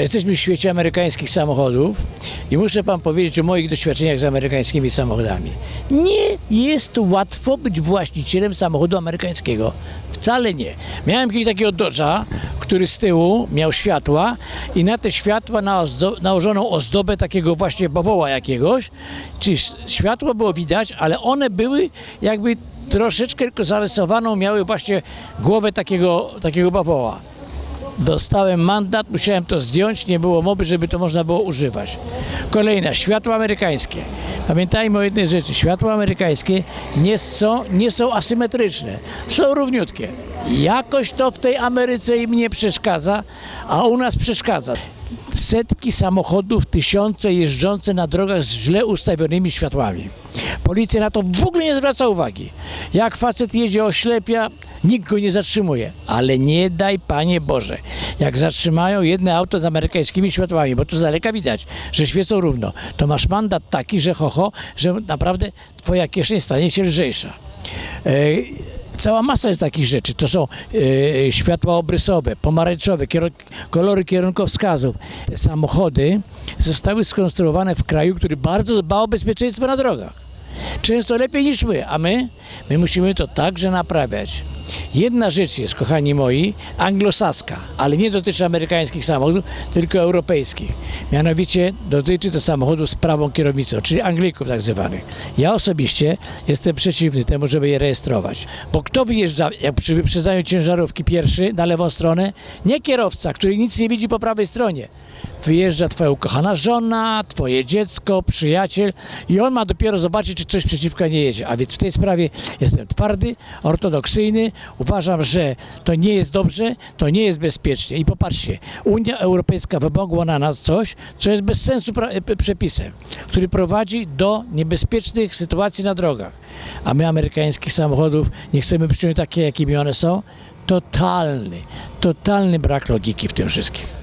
Jesteśmy w świecie amerykańskich samochodów i muszę Pan powiedzieć o moich doświadczeniach z amerykańskimi samochodami. Nie jest łatwo być właścicielem samochodu amerykańskiego. Wcale nie. Miałem kiedyś takiego Dodge'a, który z tyłu miał światła i na te światła nałożono ozdobę takiego właśnie bawoła jakiegoś. Czyli światło było widać, ale one były jakby troszeczkę tylko zarysowaną, miały właśnie głowę takiego, takiego bawoła. Dostałem mandat, musiałem to zdjąć, nie było mowy, żeby to można było używać. Kolejna, światła amerykańskie. Pamiętajmy o jednej rzeczy, światła amerykańskie nie są, nie są asymetryczne, są równiutkie. Jakoś to w tej Ameryce im nie przeszkadza, a u nas przeszkadza. Setki samochodów, tysiące jeżdżące na drogach z źle ustawionymi światłami. Policja na to w ogóle nie zwraca uwagi. Jak facet jedzie oślepia, nikt go nie zatrzymuje. Ale nie daj Panie Boże, jak zatrzymają jedno auto z amerykańskimi światłami, bo tu z daleka widać, że świecą równo, to masz mandat taki, że ho, ho że naprawdę Twoja kieszeń stanie się lżejsza. E, Cała masa jest takich rzeczy. To są e, światła obrysowe, pomarańczowe, kiero- kolory kierunkowskazów. Samochody zostały skonstruowane w kraju, który bardzo dba o bezpieczeństwo na drogach. Często lepiej niż my, a my? My musimy to także naprawiać. Jedna rzecz jest, kochani moi, anglosaska, ale nie dotyczy amerykańskich samochodów, tylko europejskich. Mianowicie dotyczy to samochodów z prawą kierownicą, czyli Anglików tak zwanych. Ja osobiście jestem przeciwny temu, żeby je rejestrować. Bo kto wyjeżdża, jak przy wyprzedzaniu ciężarówki pierwszy na lewą stronę? Nie kierowca, który nic nie widzi po prawej stronie. Wyjeżdża twoja ukochana żona, twoje dziecko, przyjaciel i on ma dopiero zobaczyć, czy coś przeciwko nie jedzie. A więc w tej sprawie jestem twardy, ortodoksyjny. Uważam, że to nie jest dobrze, to nie jest bezpiecznie. I popatrzcie, Unia Europejska wymogła na nas coś, co jest bez sensu przepisem, który prowadzi do niebezpiecznych sytuacji na drogach. A my amerykańskich samochodów nie chcemy przyjąć takie, jakimi one są. Totalny, totalny brak logiki w tym wszystkim.